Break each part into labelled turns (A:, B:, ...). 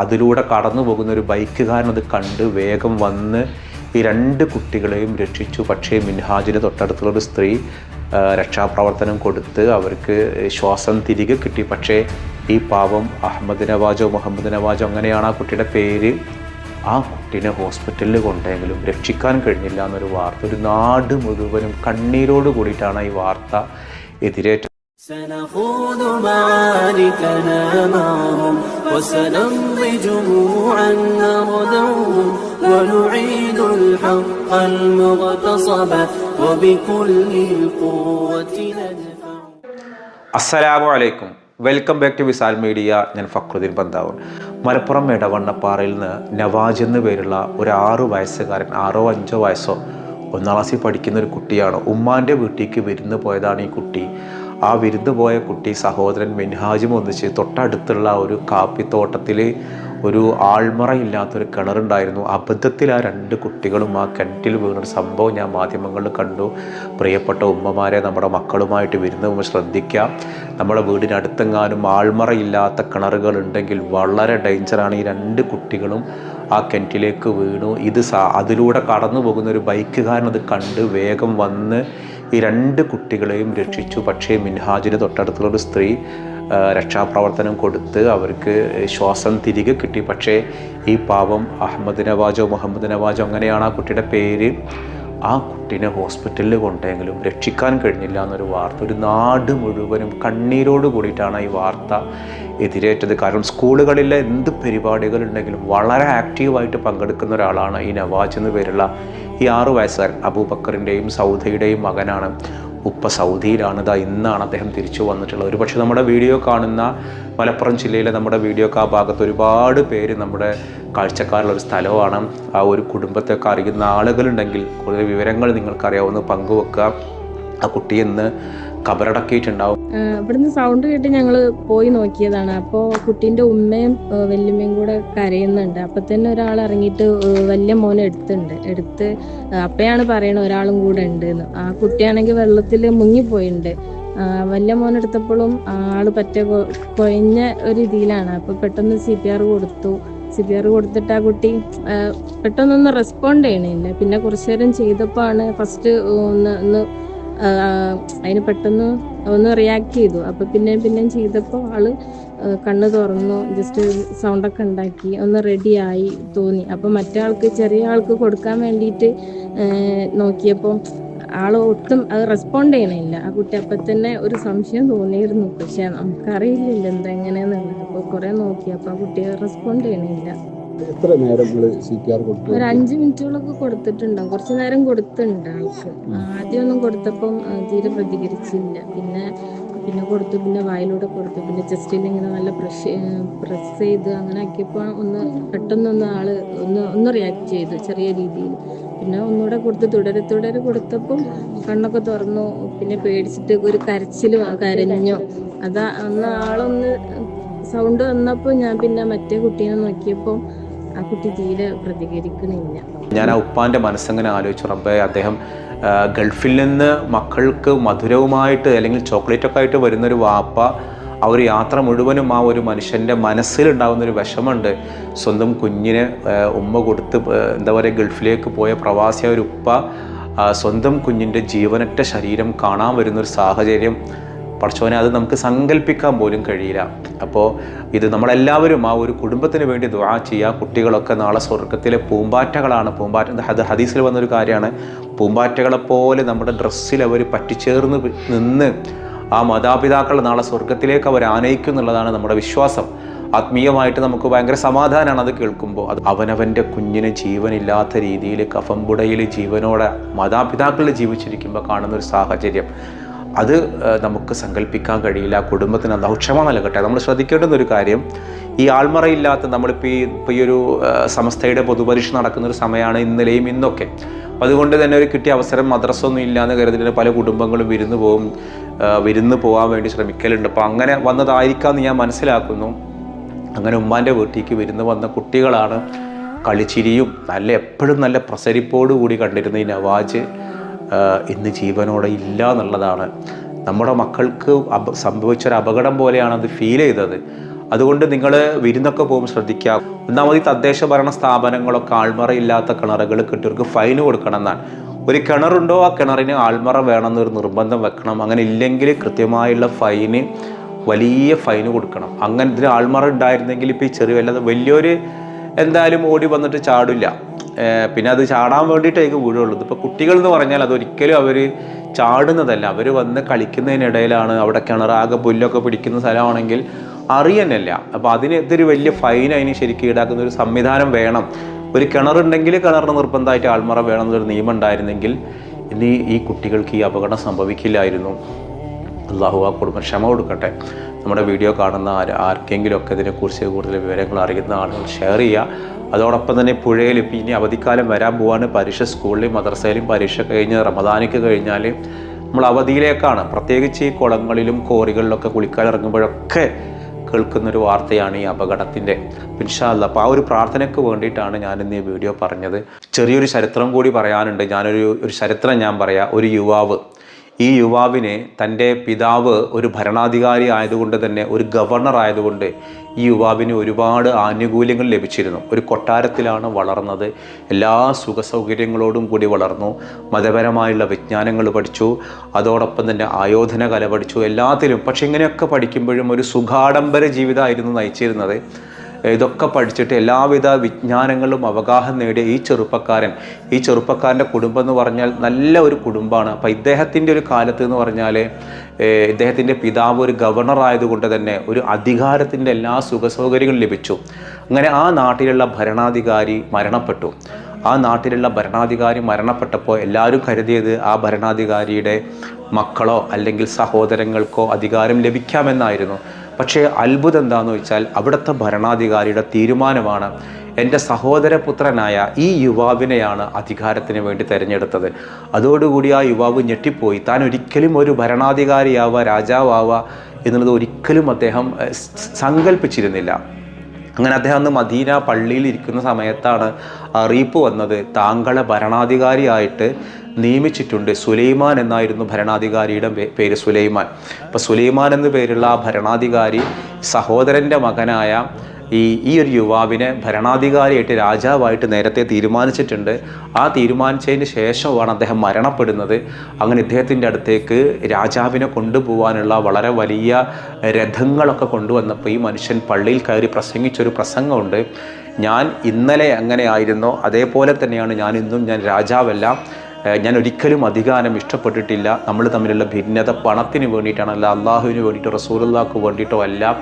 A: അതിലൂടെ കടന്നു പോകുന്ന ഒരു ബൈക്കുകാരൻ അത് കണ്ട് വേഗം വന്ന് ഈ രണ്ട് കുട്ടികളെയും രക്ഷിച്ചു. പക്ഷേ മിൻഹാജിന് തൊട്ടടുത്തുള്ള ഒരു സ്ത്രീ രക്ഷാപ്രവർത്തനം കൊടുത്ത് അവർക്ക് ശ്വാസം തിരികെ കിട്ടി. പക്ഷേ ഈ പാവം അഹമ്മദ് നവാജോ മുഹമ്മദ് നവാജോ അങ്ങനെയാണ് ആ കുട്ടിയുടെ പേര്. ആ കുട്ടീനെ ഹോസ്പിറ്റലിൽ കൊണ്ടെങ്കിലും രക്ഷിക്കാൻ കഴിഞ്ഞില്ല എന്നൊരു വാർത്ത. ഒരു നാട് മുഴുവനും കണ്ണീരോട് കൂടിയിട്ടാണ് ഈ വാർത്ത എതിരേറ്റത്
B: وسنمضي جموعا نردوهم ونعيد الحق المغتصب وبكل القوة ندفع
A: അസ്സലാമു അലൈക്കും welcome back to Visal media ഞാൻ ഫക്രുദ്ദീൻ പന്താവൂർ മലപ്പുറം ഇടവണ്ണപ്പാറയിൽ നിന്ന് നവാജ് എന്ന് പേരുള്ള ഒരു ആറു വയസ്സുകാരൻ ആറോ അഞ്ചോ വയസ്സോ ഒന്നാം ക്ലാസ്സിൽ പഠിക്കുന്ന ഒരു കുട്ടിയാണ് ഉമ്മാൻ്റെ വീട്ടിലേക്ക് വിരുന്ന് പോയതാണ് ഈ കുട്ടി ആ വിരുന്ന് പോയ കുട്ടി സഹോദരൻ മിൻഹാജും ഒന്നിച്ച് തൊട്ടടുത്തുള്ള ഒരു കാപ്പിത്തോട്ടത്തിൽ ഒരു ആൾമറയില്ലാത്തൊരു കിണറുണ്ടായിരുന്നു. അബദ്ധത്തിൽ ആ രണ്ട് കുട്ടികളും ആ കിണറ്റിൽ വീണൊരു സംഭവം ഞാൻ മാധ്യമങ്ങളിൽ കണ്ടു. പ്രിയപ്പെട്ട ഉമ്മമാരെ നമ്മുടെ മക്കളുമായിട്ട് വിരുന്ന് ശ്രദ്ധിക്കാം നമ്മുടെ വീടിനടുത്തെങ്ങാനും ആൾമറയില്ലാത്ത കിണറുകൾ ഉണ്ടെങ്കിൽ വളരെ ഡേഞ്ചറാണ് ഈ രണ്ട് കുട്ടികളും ആ കിണറ്റിലേക്ക് വീണു. ഇത് അതിലൂടെ കടന്നു പോകുന്ന ഒരു ബൈക്കുകാരൻ അത് കണ്ട് വേഗം വന്ന് ഈ രണ്ട് കുട്ടികളെയും രക്ഷിച്ചു. പക്ഷേ മിൻഹാജിന് തൊട്ടടുത്തുള്ള ഒരു സ്ത്രീ രക്ഷാപ്രവർത്തനം കൊടുത്ത് അവർക്ക് ശ്വാസം തിരികെ കിട്ടി. പക്ഷേ ഈ പാവം അഹമ്മദ് നവാജോ മുഹമ്മദ് നവാജോ അങ്ങനെയാണ് ആ കുട്ടിയുടെ പേര്. ആ കുട്ടീനെ ഹോസ്പിറ്റലിൽ കൊണ്ടെങ്കിലും രക്ഷിക്കാൻ കഴിഞ്ഞില്ല എന്നൊരു വാർത്ത ഒരു നാട് മുഴുവനും കണ്ണീരോട് കൂടിയിട്ടാണ് ഈ വാർത്ത എതിരേറ്റത്. കാരണം സ്കൂളുകളിലെ എന്ത് പരിപാടികളുണ്ടെങ്കിലും വളരെ ആക്റ്റീവായിട്ട് പങ്കെടുക്കുന്ന ഒരാളാണ് ഈ നവാജ് എന്ന് പേരുള്ള ഈ ആറു വയസ്സുകാരൻ അബൂബക്കറിന്റെയും സൗദയുടെയും മകനാണ്. ഉപ്പ സൗദിയിലാണ്. ഇതാ ഇന്നാണ് അദ്ദേഹം തിരിച്ചു വന്നിട്ടുള്ളത്. ഒരുപക്ഷെ നമ്മുടെ വീഡിയോ കാണുന്ന മലപ്പുറം ജില്ലയിലെ നമ്മുടെ വീഡിയോ ആ ഭാഗത്ത് ഒരുപാട് പേര് നമ്മുടെ കാഴ്ചക്കാരുള്ള ഒരു സ്ഥലമാണ്. ആ ഒരു കുടുംബത്തൊക്കെ അറിയുന്ന ആളുകളുണ്ടെങ്കിൽ കൂടുതൽ വിവരങ്ങൾ നിങ്ങൾക്കറിയാവുന്ന പങ്കുവെക്കുക. ആ കുട്ടി എന്ന് കബറടക്കിയിട്ടുണ്ടാവും.
C: ഇവിടുന്ന് സൗണ്ട് കേട്ട് ഞങ്ങൾ പോയി നോക്കിയതാണ്. അപ്പോൾ കുട്ടീന്റെ ഉമ്മയും വല്യമ്മയും കൂടെ കരയുന്നുണ്ട്. അപ്പം തന്നെ ഒരാൾ ഇറങ്ങിയിട്ട് വലിയ മോനെ എടുത്തുണ്ട് എടുത്ത് അപ്പയാണ് പറയണ ഒരാളും കൂടെ ഉണ്ട് എന്ന് ആ കുട്ടിയാണെങ്കിൽ വെള്ളത്തിൽ മുങ്ങിപ്പോയിട്ടുണ്ട് വലിയ മോൻ എടുത്തപ്പോഴും ആൾ പറ്റ കൊഴിഞ്ഞ ഒരു രീതിയിലാണ്. അപ്പോൾ പെട്ടെന്ന് സി പി ആർ കൊടുത്തു. സി പി ആർ കൊടുത്തിട്ട് ആ കുട്ടി പെട്ടെന്നൊന്നും റെസ്പോണ്ട് ചെയ്യണില്ല. പിന്നെ കുറച്ചു നേരം ചെയ്തപ്പോൾ ആണ് ഫസ്റ്റ് ഒന്ന് ഒന്ന് അതിന് പെട്ടെന്ന് ഒന്ന് റിയാക്ട് ചെയ്തു. അപ്പൊ പിന്നെയും പിന്നെയും ചെയ്തപ്പോൾ ആൾ കണ്ണ് തുറന്നു. ജസ്റ്റ് സൗണ്ടൊക്കെ ഉണ്ടാക്കി. ഒന്ന് റെഡിയായി തോന്നി. അപ്പൊ മറ്റാൾക്ക് ചെറിയ ആൾക്ക് കൊടുക്കാൻ വേണ്ടിയിട്ട് നോക്കിയപ്പോൾ ആൾ ഒട്ടും അത് റെസ്പോണ്ട് ചെയ്യണില്ല. ആ കുട്ടി അപ്പൊ തന്നെ ഒരു സംശയം തോന്നിയിരുന്നു. പക്ഷെ നമുക്കറിയില്ലല്ലോ എന്താ എങ്ങനെയാന്നുള്ളത്. അപ്പൊ കുറേ നോക്കി. അപ്പൊ ആ കുട്ടി റെസ്പോണ്ട് ചെയ്യണില്ല.
D: എത്ര നേരം നിങ്ങൾ സി പി ആർ കൊടുത്തു?
C: ഒരു അഞ്ച് മിനിറ്റുകളൊക്കെ കൊടുത്തിട്ടുണ്ടാവും കുറച്ചു നേരം കൊടുത്തിട്ടുണ്ട് ആൾക്ക്. ആദ്യമൊന്നും കൊടുത്തപ്പം തീരെ പ്രതികരിച്ചില്ല. പിന്നെ പിന്നെ കൊടുത്തു പിന്നെ വായിലൂടെ കൊടുത്തു. പിന്നെ ചെസ്റ്റിൽ ഇങ്ങനെ നല്ല പ്രഷ് പ്രസ് ചെയ്ത് അങ്ങനെ ആക്കിയപ്പോൾ ഒന്ന് പെട്ടെന്നൊന്ന് ആൾ ഒന്ന് ഒന്ന് റിയാക്ട് ചെയ്തു ചെറിയ രീതിയിൽ. പിന്നെ ഒന്നുകൂടെ കൊടുത്ത് തുടരെ തുടരെ കൊടുത്തപ്പം കണ്ണൊക്കെ തുറന്നു. പിന്നെ പേടിച്ചിട്ട് ഒരു കരച്ചിൽ കരഞ്ഞു. അതാ അന്ന് ആളൊന്ന് സൗണ്ട് വന്നപ്പോൾ ഞാൻ പിന്നെ മറ്റേ കുട്ടീനെ നോക്കിയപ്പോൾ ആ കുട്ടി തീരെ പ്രതികരിക്കണില്ല.
A: ഞാൻ ആ ഉപ്പാന്റെ മനസ്സങ്ങനെ ആലോചിച്ചു. റബ്ബേ അദ്ദേഹം ഗൾഫിൽ നിന്ന് മക്കൾക്ക് മധുരവുമായിട്ട് അല്ലെങ്കിൽ ചോക്ലേറ്റൊക്കെ ആയിട്ട് വരുന്ന ഒരു വാപ്പ ആ ഒരു യാത്ര മുഴുവനും ആ ഒരു മനുഷ്യന്റെ മനസ്സിലുണ്ടാകുന്ന ഒരു വിഷമമുണ്ട്. സ്വന്തം കുഞ്ഞിന് ഉമ്മ കൊടുത്ത് എന്താ പറയുക ഗൾഫിലേക്ക് പോയ പ്രവാസിയായ ഒരു ഉപ്പ സ്വന്തം കുഞ്ഞിന്റെ ജീവനറ്റ ശരീരം കാണാൻ വരുന്ന ഒരു സാഹചര്യം പഠിച്ചവനെ അത് നമുക്ക് സങ്കല്പിക്കാൻ പോലും കഴിയില്ല. അപ്പോൾ ഇത് നമ്മളെല്ലാവരും ആ ഒരു കുടുംബത്തിന് വേണ്ടി ദുആ ചെയ്യുക. കുട്ടികളൊക്കെ നാളെ സ്വർഗത്തിലെ പൂമ്പാറ്റകളാണ്. പൂമ്പാറ്റ അത് ഹദീസിൽ വന്നൊരു കാര്യമാണ്. പൂമ്പാറ്റകളെപ്പോലെ നമ്മുടെ ഡ്രസ്സിൽ അവർ പറ്റിച്ചേർന്ന് നിന്ന് ആ മാതാപിതാക്കൾ നാളെ സ്വർഗത്തിലേക്ക് അവർ ആനയിക്കും എന്നുള്ളതാണ് നമ്മുടെ വിശ്വാസം. ആത്മീയമായിട്ട് നമുക്ക് ഭയങ്കര സമാധാനമാണ് അത് കേൾക്കുമ്പോൾ. അത് അവനവന്റെ കുഞ്ഞിന് ജീവനില്ലാത്ത രീതിയിൽ കഫംപുടയിൽ ജീവനോടെ മാതാപിതാക്കളിൽ ജീവിച്ചിരിക്കുമ്പോൾ കാണുന്ന ഒരു സാഹചര്യം. അത് നമുക്ക് സങ്കല്പിക്കാൻ കഴിയില്ല. കുടുംബത്തിന് അള്ളാഹു ക്ഷമ നൽകട്ടെ. നമ്മൾ ശ്രദ്ധിക്കേണ്ടുന്ന ഒരു കാര്യം ഈ ആൾമറയില്ലാത്ത നമ്മളിപ്പോൾ ഈ ഇപ്പോൾ ഈ ഒരു സംസ്ഥയുടെ പൊതുപരീക്ഷ നടക്കുന്ന ഒരു സമയമാണ് ഇന്നലെയും ഇന്നൊക്കെ. അപ്പോൾ അതുകൊണ്ട് തന്നെ ഒരു കിട്ടിയ അവസരം മദ്രസ ഒന്നും ഇല്ലാന്ന് കരുതിയിട്ട് പല കുടുംബങ്ങളും വിരുന്ന് പോകും വിരുന്നു പോകാൻ വേണ്ടി ശ്രമിക്കലുണ്ട്. അപ്പോൾ അങ്ങനെ വന്നതായിരിക്കാമെന്ന് ഞാൻ മനസ്സിലാക്കുന്നു. അങ്ങനെ ഉമ്മാന്റെ വീട്ടിലേക്ക് വിരുന്ന് വന്ന കുട്ടികളാണ് കളിച്ചിരിയും നല്ല എപ്പോഴും നല്ല പ്രസരിപ്പോടു കൂടി കണ്ടിരുന്ന ഈ നവാജ്. ഇന്ന് ജീവനോടെ ഇല്ല എന്നുള്ളതാണ്. നമ്മുടെ മക്കൾക്ക് അപ സംഭവിച്ചൊരു അപകടം പോലെയാണ് അത് ഫീൽ ചെയ്തത്. അതുകൊണ്ട് നിങ്ങൾ വിരുന്നൊക്കെ പോകുമ്പോൾ ശ്രദ്ധിക്കുക ഒന്നാമത് തദ്ദേശ ഭരണ സ്ഥാപനങ്ങളൊക്കെ ആൾമറയില്ലാത്ത കിണറുകൾ കിട്ടിയവർക്ക് ഫൈൻ കൊടുക്കണം എന്നാണ്. ഒരു കിണറുണ്ടോ ആ കിണറിന് ആൾമറ വേണമെന്നൊരു നിർബന്ധം വെക്കണം. അങ്ങനെ ഇല്ലെങ്കിൽ കൃത്യമായുള്ള ഫൈന് വലിയ ഫൈന് കൊടുക്കണം. അങ്ങനെ ഇതിന് ആൾമറ ഉണ്ടായിരുന്നെങ്കിൽ ഇപ്പോൾ ഈ ചെറിയ വല്ലാതെ വലിയൊരു എന്തായാലും ഓടി വന്നിട്ട് ചാടില്ല. പിന്നെ അത് ചാടാൻ വേണ്ടിയിട്ടേക്ക് വീടുള്ളത് ഇപ്പോൾ കുട്ടികൾ എന്ന് പറഞ്ഞാൽ അതൊരിക്കലും അവർ ചാടുന്നതല്ല. അവർ വന്ന് കളിക്കുന്നതിനിടയിലാണ് അവിടെ കിണറാകെ പുല്ലൊക്കെ പിടിക്കുന്ന സ്ഥലമാണെങ്കിൽ അറിയാനല്ല. അപ്പോൾ അതിനെതിരെ വലിയ ഫൈൻ അതിന് ശരിക്കും ഈടാക്കുന്ന ഒരു സംവിധാനം വേണം. ഒരു കിണറുണ്ടെങ്കിൽ കിണറിന് നിർബന്ധമായിട്ട് ആൾമറ വേണം എന്നൊരു നിയമം ഉണ്ടായിരുന്നെങ്കിൽ ഇനി ഈ കുട്ടികൾക്ക് ഈ അപകടം സംഭവിക്കില്ലായിരുന്നു. അള്ളാഹു ആ കുടുംബം ക്ഷമ കൊടുക്കട്ടെ. നമ്മുടെ വീഡിയോ കാണുന്ന ആര് ആർക്കെങ്കിലും ഒക്കെ ഇതിനെക്കുറിച്ച് കൂടുതൽ വിവരങ്ങൾ അറിയുന്ന ആളുകൾ ഷെയർ ചെയ്യുക. അതോടൊപ്പം തന്നെ പുഴയിൽ ഇപ്പം ഇനി അവധിക്കാലം വരാൻ പോവാണ്. പരീക്ഷ സ്കൂളിലും മദ്രസയിലും പരീക്ഷ കഴിഞ്ഞ് റമദാനിക്ക് കഴിഞ്ഞാൽ നമ്മൾ അവധിയിലേക്കാണ്. പ്രത്യേകിച്ച് ഈ കുളങ്ങളിലും കോറികളിലൊക്കെ കുളിക്കാൻ ഇറങ്ങുമ്പോഴൊക്കെ കേൾക്കുന്നൊരു വാർത്തയാണ് ഈ അപകടത്തിന്റെ. പിൻഷാല്ല അപ്പോൾ ആ ഒരു പ്രാർത്ഥനയ്ക്ക് വേണ്ടിയിട്ടാണ് ഞാൻ ഇന്ന് ഈ വീഡിയോ പറഞ്ഞത്. ചെറിയൊരു ചരിത്രം കൂടി പറയാനുണ്ട്. ഞാനൊരു ഒരു ചരിത്രം ഞാൻ പറയാം. ഒരു യുവാവ് ഈ യുവാവിനെ തന്റെ പിതാവ് ഒരു ഭരണാധികാരി ആയതുകൊണ്ട് തന്നെ ഒരു ഗവർണർ ആയതുകൊണ്ട് ഈ യുവാവിന് ഒരുപാട് ആനുകൂല്യങ്ങൾ ലഭിച്ചിരുന്നു. ഒരു കൊട്ടാരത്തിലാണ് വളർന്നത്. എല്ലാ സുഖ സൗകര്യങ്ങളോടും കൂടി വളർന്നു. മതപരമായുള്ള വിജ്ഞാനങ്ങൾ പഠിച്ചു. അതോടൊപ്പം തന്നെ ആയോധന കല പഠിച്ചു. എല്ലാത്തിലും. പക്ഷെ ഇങ്ങനെയൊക്കെ പഠിക്കുമ്പോഴും ഒരു സുഖാഡംബര ജീവിതമായിരുന്നു നയിച്ചിരുന്നത്. ഇതൊക്കെ പഠിച്ചിട്ട് എല്ലാവിധ വിജ്ഞാനങ്ങളും അവഗാഹം നേടിയ ഈ ചെറുപ്പക്കാരൻ ഈ ചെറുപ്പക്കാരന്റെ കുടുംബം എന്ന് പറഞ്ഞാൽ നല്ല ഒരു കുടുംബമാണ്. അപ്പോൾ ഇദ്ദേഹത്തിന്റെ ഒരു കാലത്ത് എന്ന് പറഞ്ഞാൽ ഇദ്ദേഹത്തിന്റെ പിതാവ് ഒരു ഗവർണർ ആയതുകൊണ്ട് തന്നെ ഒരു അധികാരത്തിന്റെ എല്ലാ സുഖസൗകര്യങ്ങളും ലഭിച്ചു. അങ്ങനെ ആ നാട്ടിലുള്ള ഭരണാധികാരി മരണപ്പെട്ടു. ആ നാട്ടിലുള്ള ഭരണാധികാരി മരണപ്പെട്ടപ്പോൾ എല്ലാവരും കരുതിയത് ആ ഭരണാധികാരിയുടെ മക്കളോ അല്ലെങ്കിൽ സഹോദരങ്ങൾക്കോ അധികാരം ലഭിക്കാമെന്നായിരുന്നു. പക്ഷേ അത്ഭുതം എന്താണെന്ന് വെച്ചാൽ അവിടുത്തെ ഭരണാധികാരിയുടെ തീരുമാനമാണ് എന്റെ സഹോദരപുത്രനായ ഈ യുവാവിനെയാണ് അധികാരത്തിന് വേണ്ടി തിരഞ്ഞെടുത്തത്. അതോടുകൂടി ആ യുവാവ് ഞെട്ടിപ്പോയി. താൻ ഒരിക്കലും ഒരു ഭരണാധികാരിയാവുക രാജാവാവുക എന്നുള്ളത് ഒരിക്കലും അദ്ദേഹം സങ്കല്പിച്ചിരുന്നില്ല അങ്ങനെ അദ്ദേഹം അന്ന് മദീന പള്ളിയിൽ ഇരിക്കുന്ന സമയത്താണ് അറിയിപ്പ് വന്നത്. താങ്കളെ ഭരണാധികാരിയായിട്ട് നിയമിച്ചിട്ടുണ്ട്. സുലൈമാൻ എന്നായിരുന്നു ഭരണാധികാരിയുടെ പേര് സുലൈമാൻ. അപ്പോൾ സുലൈമാൻ എന്നു പേരുള്ള ആ ഭരണാധികാരി സഹോദരന്റെ മകനായ ഈ ഈ ഒരു യുവാവിനെ ഭരണാധികാരിയായിട്ട് രാജാവായിട്ട് നേരത്തെ തീരുമാനിച്ചിട്ടുണ്ട്. ആ തീരുമാനിച്ചതിന് ശേഷമാണ് അദ്ദേഹം മരണപ്പെടുന്നത്. അങ്ങനെ ഇദ്ദേഹത്തിന്റെ അടുത്തേക്ക് രാജാവിനെ കൊണ്ടുപോകാനുള്ള വളരെ വലിയ രഥങ്ങളൊക്കെ കൊണ്ടുവന്നപ്പോൾ ഈ മനുഷ്യൻ പള്ളിയിൽ കയറി പ്രസംഗിച്ചൊരു പ്രസംഗമുണ്ട്. ഞാൻ ഇന്നലെ എങ്ങനെയായിരുന്നോ അതേപോലെ തന്നെയാണ് ഞാൻ ഇന്നും ഞാൻ രാജാവല്ല. ഞാൻ ഒരിക്കലും അധികാരം ഇഷ്ടപ്പെട്ടിട്ടില്ല. നമ്മൾ തമ്മിലുള്ള ഭിന്നത പണത്തിന് വേണ്ടിയിട്ടാണ്. അല്ല അള്ളാഹുവിന് വേണ്ടിയിട്ടോ റസൂലുള്ളാഹ്ക്ക് വേണ്ടിയിട്ടോ അല്ല.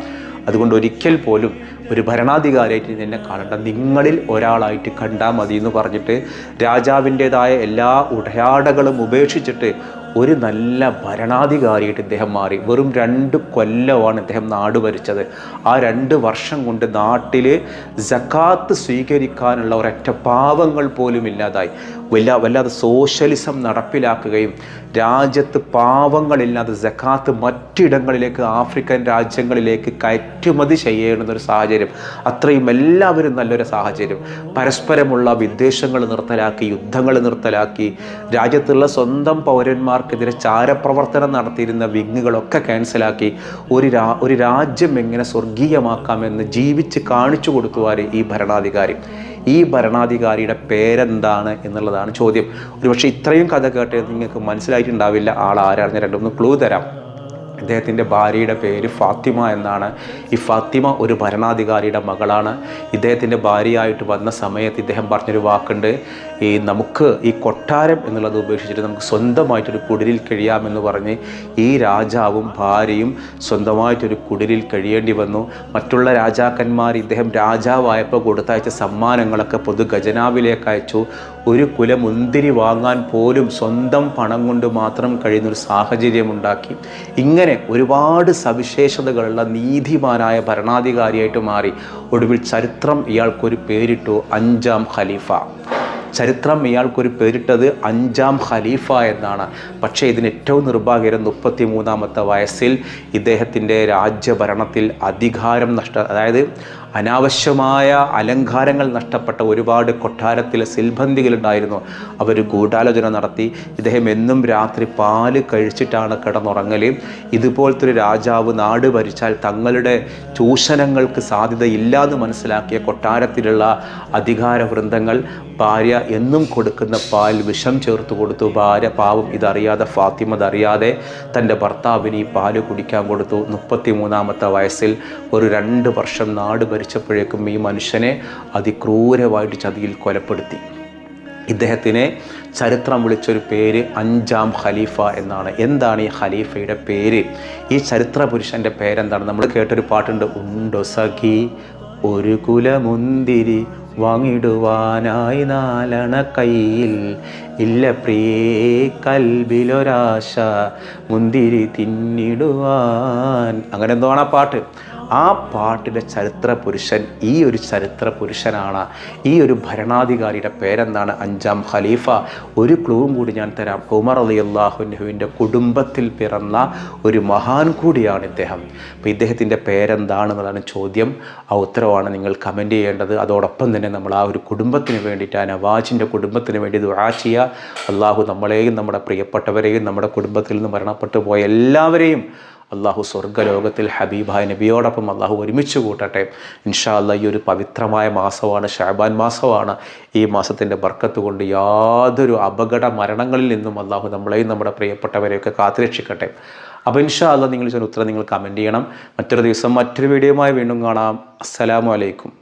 A: അതുകൊണ്ട് ഒരിക്കൽ പോലും ഒരു ഭരണാധികാരിയായിട്ട് നിന്നെ കാണണ്ട. നിങ്ങളിൽ ഒരാളായിട്ട് കണ്ടാൽ മതി എന്ന് പറഞ്ഞിട്ട് രാജാവിന്റെതായ എല്ലാ ഉടയാടകളും ഉപേക്ഷിച്ചിട്ട് ഒരു നല്ല ഭരണാധികാരിയായിട്ട് ഇദ്ദേഹം മാറി. വെറും രണ്ട് കൊല്ലമാണ് ഇദ്ദേഹം നാട് ഭരിച്ചത്. ആ രണ്ട് വർഷം കൊണ്ട് നാട്ടിൽ ജക്കാത്ത് സ്വീകരിക്കാനുള്ള ഒരൊറ്റ പാവങ്ങൾ പോലും ഇല്ലാതായി. വല്ല വല്ലാതെ സോഷ്യലിസം നടപ്പിലാക്കുകയും രാജ്യത്ത് പാവങ്ങളില്ലാതെ ജക്കാത്ത് മറ്റിടങ്ങളിലേക്ക് ആഫ്രിക്കൻ രാജ്യങ്ങളിലേക്ക് കയറ്റുമതി ചെയ്യേണ്ടുന്നൊരു സാഹചര്യം. അത്രയും എല്ലാവരും നല്ലൊരു സാഹചര്യം. പരസ്പരമുള്ള വിദ്വേഷങ്ങൾ നിർത്തലാക്കി യുദ്ധങ്ങൾ നിർത്തലാക്കി രാജ്യത്തുള്ള സ്വന്തം പൗരന്മാർക്കെതിരെ ചാരപ്രവർത്തനം നടത്തിയിരുന്ന വിങ്ങുകളൊക്കെ ക്യാൻസലാക്കി ഒരു രാ ഒരു രാജ്യം എങ്ങനെ സ്വർഗീയമാക്കാമെന്ന് ജീവിച്ച് കാണിച്ചു കൊടുക്കുവാൻ ഈ ഭരണാധികാരി. ഈ ഭരണാധികാരിയുടെ പേരെന്താണ് എന്നുള്ളതാണ് ചോദ്യം. ഒരുപക്ഷെ ഇത്രയും കഥ കേട്ട് നിങ്ങൾക്ക് മനസ്സിലായിട്ടുണ്ടാവില്ല ആൾ ആരാണെന്ന് രണ്ടുമൂന്ന് ക്ലൂ തരാം. ഇദ്ദേഹത്തിന്റെ ഭാര്യയുടെ പേര് ഫാത്തിമ എന്നാണ്. ഈ ഫാത്തിമ ഒരു ഭരണാധികാരിയുടെ മകളാണ്. ഇദ്ദേഹത്തിന്റെ ഭാര്യയായിട്ട് വന്ന സമയത്ത് ഇദ്ദേഹം പറഞ്ഞൊരു വാക്കുണ്ട്. ഈ നമുക്ക് ഈ കൊട്ടാരം എന്നുള്ളത് ഉപേക്ഷിച്ചിട്ട് നമുക്ക് സ്വന്തമായിട്ടൊരു കുടിലിൽ കഴിയാമെന്ന് പറഞ്ഞ് ഈ രാജാവും ഭാര്യയും സ്വന്തമായിട്ടൊരു കുടിലിൽ കഴിയേണ്ടി വന്നു. മറ്റുള്ള രാജാക്കന്മാർ ഇദ്ദേഹം രാജാവായപ്പോൾ കൊടുത്തയച്ച സമ്മാനങ്ങളൊക്കെ പൊതു ഖജനാവിലേക്ക് അയച്ചു. ഒരു കുലമുന്തിരി വാങ്ങാൻ പോലും സ്വന്തം പണം കൊണ്ട് മാത്രം കഴിയുന്നൊരു സാഹചര്യമുണ്ടാക്കി സാഹചര്യം ഇങ്ങനെ ഒരുപാട് സവിശേഷതകളുള്ള നീതിമാനായ ഭരണാധികാരിയായിട്ട് മാറി. ഒടുവിൽ ചരിത്രം ഇയാൾക്കൊരു പേരിട്ടു അഞ്ചാം ഖലീഫ. ചരിത്രം ഇയാൾക്കൊരു പേരിട്ടത് അഞ്ചാം ഖലീഫ എന്നാണ്. പക്ഷേ ഇതിന് ഏറ്റവും നിർഭാഗ്യം മുപ്പത്തി മൂന്നാമത്തെ വയസ്സിൽ ഇദ്ദേഹത്തിന്റെ രാജ്യഭരണത്തിൽ അധികാരം നഷ്ട അതായത് അനാവശ്യമായ അലങ്കാരങ്ങൾ നഷ്ടപ്പെട്ട ഒരുപാട് കൊട്ടാരത്തിലെ സിൽബന്ധികളുണ്ടായിരുന്നു. അവർ ഗൂഢാലോചന നടത്തി ഇദ്ദേഹം എന്നും രാത്രി പാൽ കഴിച്ചിട്ടാണ് കിടന്നുറങ്ങൽ ഇതുപോലത്തെ ഒരു രാജാവ് നാട് ഭരിച്ചാൽ തങ്ങളുടെ ചൂഷണങ്ങൾക്ക് സാധ്യതയില്ല എന്ന് മനസ്സിലാക്കിയ കൊട്ടാരത്തിലുള്ള അധികാര വൃന്ദങ്ങൾ ഭാര്യ എന്നും കൊടുക്കുന്ന പാൽ വിഷം ചേർത്ത് കൊടുത്തു. ഭാര്യ പാവം ഇതറിയാതെ ഫാത്തിമ അതറിയാതെ തന്റെ ഭർത്താവിന് ഈ പാൽ കുടിക്കാൻ കൊടുത്തു. മുപ്പത്തി മൂന്നാമത്തെ വയസ്സിൽ ഒരു രണ്ട് വർഷം നാട് ഭരിച്ചപ്പോഴേക്കും ഈ മനുഷ്യനെ അതിക്രൂരമായിട്ട് ചതിയിൽ കൊലപ്പെടുത്തി. ഇദ്ദേഹത്തിനെ ചരിത്രം വിളിച്ചൊരു പേര് അഞ്ചാം ഖലീഫ എന്നാണ്. എന്താണ് ഈ ഖലീഫയുടെ പേര്? ഈ ചരിത്ര പുരുഷന്റെ പേരെന്താണ്? നമ്മൾ കേട്ടൊരു പാട്ടുണ്ട് ഉണ്ടോ സഖി ഒരു കുലമുന്തിരി വാങ്ങിടുവാനായി നാലണ കയ്യിൽ. ഇല്ല പ്രിയേ കൽബിലൊരാശ മുന്തിരി തിന്നിടുവാൻ. അങ്ങനെ എന്തോ ആണ് ആ പാട്ട്. ആ പാട്ടിലെ ചരിത്ര പുരുഷൻ ഈ ഒരു ചരിത്ര പുരുഷനാണ് ഈ ഒരു ഭരണാധികാരിയുടെ പേരെന്താണ്? അഞ്ചാം ഖലീഫ. ഒരു ക്ലൂവും കൂടി ഞാൻ തരാം. ഉമർ അലി അള്ളാഹുനുവിന്റെ കുടുംബത്തിൽ പിറന്ന ഒരു മഹാൻ കൂടിയാണ് ഇദ്ദേഹം. അപ്പോൾ ഇദ്ദേഹത്തിന്റെ പേരെന്താണെന്നുള്ളതാണ് ചോദ്യം. ആ ഉത്തരവാണ് നിങ്ങൾ കമന്റ് ചെയ്യേണ്ടത്. അതോടൊപ്പം തന്നെ നമ്മൾ ആ ഒരു കുടുംബത്തിന് വേണ്ടിയിട്ട് ആ നവാജിന്റെ കുടുംബത്തിന് വേണ്ടി ദുആ ചെയ്യുക. അള്ളാഹു നമ്മളെയും നമ്മുടെ പ്രിയപ്പെട്ടവരെയും നമ്മുടെ കുടുംബത്തിൽ നിന്ന് മരണപ്പെട്ടു പോയ എല്ലാവരെയും അള്ളാഹു സ്വർഗലോകത്തിൽ ഹബീബായ നബിയോടൊപ്പം അള്ളാഹു ഒരുമിച്ച് കൂട്ടട്ടെ. ഇൻഷാ അല്ലാ ഈ ഒരു പവിത്രമായ മാസമാണ് ഷാബാൻ മാസമാണ്. ഈ മാസത്തിന്റെ ബർക്കത്ത് കൊണ്ട് യാതൊരു അപകട മരണങ്ങളിൽ നിന്നും അള്ളാഹു നമ്മളെയും നമ്മുടെ പ്രിയപ്പെട്ടവരെയൊക്കെ കാത്തുരക്ഷിക്കട്ടെ. അപ്പോൾ ഇൻഷാ അല്ലാ നിങ്ങൾ ചില ഉത്തരം നിങ്ങൾ കമന്റ് ചെയ്യണം. മറ്റൊരു ദിവസം മറ്റൊരു വീഡിയോയുമായി വീണ്ടും കാണാം. അസ്സലാമു അലൈക്കും.